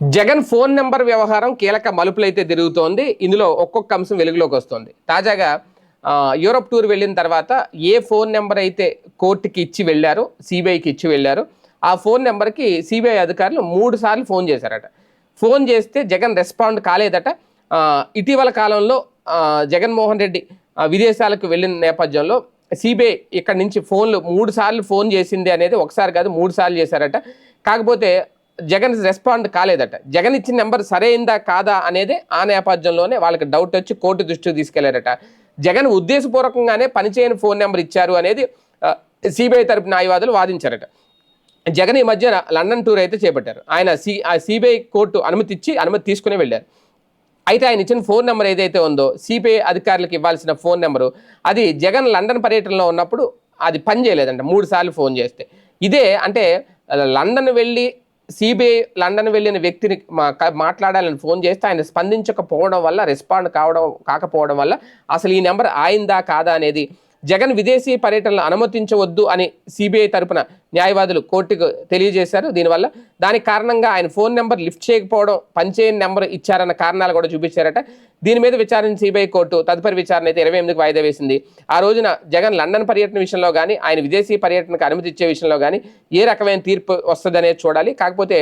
Jagan phone number వ్యవహారం కీలక మలుపులైతే తిరుగుతోంది. ఇందులో ఒక్కొక్క అంశం వెలుగులోకి వస్తుంది. తాజాగా యూరప్ టూర్ వెళ్ళిన తర్వాత ఏ ఫోన్ నెంబర్ అయితే కోర్టుకి ఇచ్చి వెళ్ళారో సిబిఐకి ఇచ్చి వెళ్ళారో ఆ ఫోన్ నెంబర్కి సిబిఐ అధికారులు మూడు సార్లు ఫోన్ చేశారట. ఫోన్ చేస్తే జగన్ రెస్పాండ్ కాలేదట. ఇటీవల కాలంలో జగన్మోహన్ రెడ్డి విదేశాలకు వెళ్ళిన నేపథ్యంలో సిబిఐ ఇక్కడ నుంచి ఫోన్లు మూడు సార్లు ఫోన్ చేసింది అనేది ఒకసారి కాదు మూడు సార్లు చేశారట. కాకపోతే జగన్ రెస్పాండ్ కాలేదట. జగన్ ఇచ్చిన నెంబర్ సరైందా కాదా అనేది ఆ నేపథ్యంలోనే వాళ్ళకి డౌట్ వచ్చి కోర్టు దృష్టికి తీసుకెళ్ళారట. జగన్ ఉద్దేశపూర్వకంగానే పనిచేయని ఫోన్ నెంబర్ ఇచ్చారు అనేది సిబిఐ తరపు న్యాయవాదులు వాదించారట. జగన్ ఈ మధ్య లండన్ టూర్ అయితే చేపట్టారు. ఆయన సి ఆ సిబిఐ కోర్టు అనుమతి ఇచ్చి అనుమతి తీసుకుని వెళ్ళారు. అయితే ఆయన ఇచ్చిన ఫోన్ నెంబర్ ఏదైతే ఉందో సిబిఐ అధికారులకు ఇవ్వాల్సిన ఫోన్ నెంబరు అది జగన్ లండన్ పర్యటనలో ఉన్నప్పుడు అది పని చేయలేదంట మూడు సార్లు ఫోన్ చేస్తే. ఇదే అంటే లండన్ వెళ్ళి సిబిఐ లండన్ వెళ్ళిన వ్యక్తిని మాట్లాడాలని ఫోన్ చేస్తే ఆయన స్పందించకపోవడం వల్ల రెస్పాండ్ కావడం కాకపోవడం వల్ల అసలు ఈ నెంబర్ ఆయిందా కాదా అనేది జగన్ విదేశీ పర్యటనలు అనుమతించవద్దు అని సిబిఐ తరపున న్యాయవాదులు కోర్టుకు తెలియజేశారు. దీనివల్ల దానికి కారణంగా ఆయన ఫోన్ నెంబర్ లిఫ్ట్ చేయకపోవడం పనిచేయని నెంబర్ ఇచ్చారన్న కారణాలు కూడా చూపించారట. దీని మీద విచారణ సిబిఐ కోర్టు తదుపరి విచారణ అయితే ఇరవై ఎనిమిదికి వాయిదా వేసింది. ఆ రోజున జగన్ లండన్ పర్యటన విషయంలో కానీ ఆయన విదేశీ పర్యటనకు అనుమతి ఇచ్చే విషయంలో కానీ ఏ రకమైన తీర్పు వస్తుందనేది చూడాలి. కాకపోతే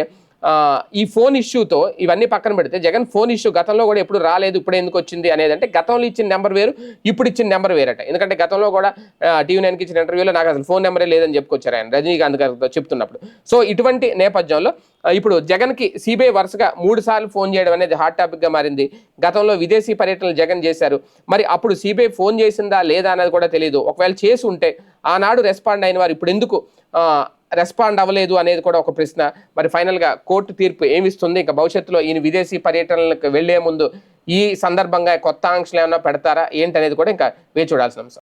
ఈ ఫోన్ ఇష్యూతో ఇవన్నీ పక్కన పెడితే జగన్ ఫోన్ ఇష్యూ గతంలో కూడా ఎప్పుడు రాలేదు ఇప్పుడు ఎందుకు వచ్చింది అనేది అంటే గతంలో ఇచ్చిన నెంబర్ వేరు ఇప్పుడు ఇచ్చిన నెంబర్ వేరట. ఎందుకంటే గతంలో కూడా టీవీ నైన్కి ఇచ్చిన ఇంటర్వ్యూలో నాకు అసలు ఫోన్ నెంబరే లేదని చెప్పుకొచ్చారు ఆయన రజనీకాంత్ గారితో చెప్తున్నప్పుడు. సో ఇటువంటి నేపథ్యంలో ఇప్పుడు జగన్కి సిబిఐ వరుసగా మూడు సార్లు ఫోన్ చేయడం అనేది హాట్ టాపిక్గా మారింది. గతంలో విదేశీ పర్యటనలు జగన్ చేశారు. మరి అప్పుడు సిబిఐ ఫోన్ చేసిందా లేదా అనేది కూడా తెలియదు ఒకవేళ చేసి ఉంటే ఆనాడు రెస్పాండ్ అయిన వారు ఇప్పుడు ఎందుకు రెస్పాండ్ అవ్వలేదు అనేది కూడా ఒక ప్రశ్న. మరి ఫైనల్గా కోర్టు తీర్పు ఏమిస్తుంది? ఇంకా భవిష్యత్తులో ఈయన విదేశీ పర్యటనలకు వెళ్ళే ముందు ఈ సందర్భంగా కొత్త ఆంక్షలు ఏమైనా పెడతారా? ఏంటనేది కూడా ఇంకా వేచి చూడాల్సిన అంశం.